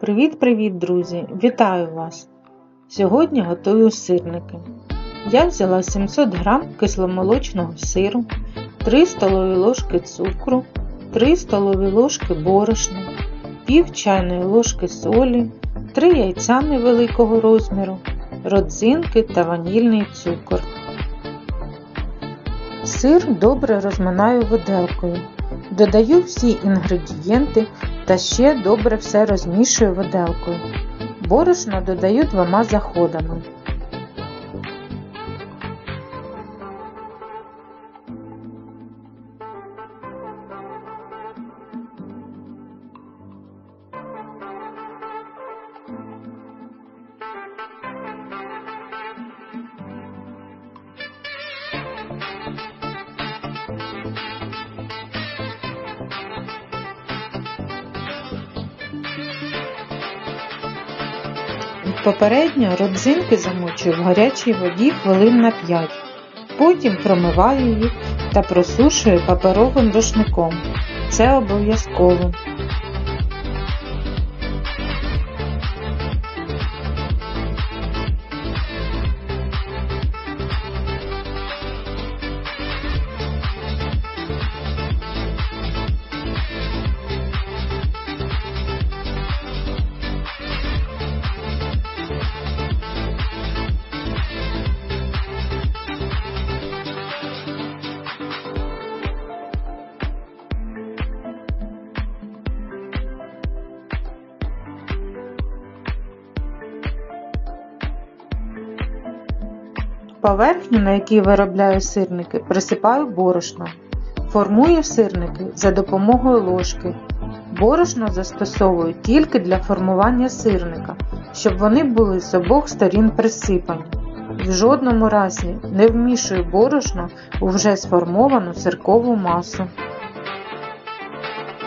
Привіт-привіт, друзі! Вітаю вас! Сьогодні готую сирники. Я взяла 700 г кисломолочного сиру, 3 столові ложки цукру, 3 столові ложки борошна, пів чайної ложки солі, 3 яйця невеликого розміру, родзинки та ванільний цукор. Сир добре розминаю виделкою. Додаю всі інгредієнти та ще добре все розмішую виделкою. Борошно додаю двома заходами. Попередньо родзинки замочую в гарячій воді хвилин на 5. Потім промиваю їх та просушую паперовим рушником. Це обов'язково. Поверхню, на якій виробляю сирники, присипаю борошном. Формую сирники за допомогою ложки. Борошно застосовую тільки для формування сирника, щоб вони були з обох сторін присипані. В жодному разі не вмішую борошно у вже сформовану сиркову масу.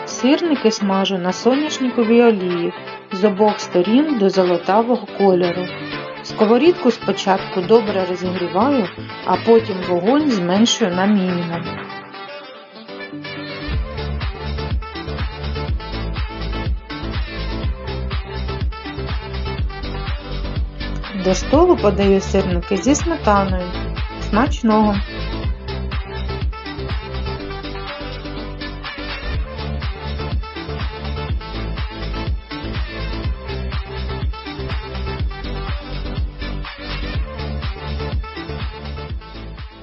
Сирники смажу на соняшниковій олії з обох сторін до золотавого кольору. Сковорідку спочатку добре розігріваю, а потім вогонь зменшую на мінімум. До столу подаю сирники зі сметаною. Смачного!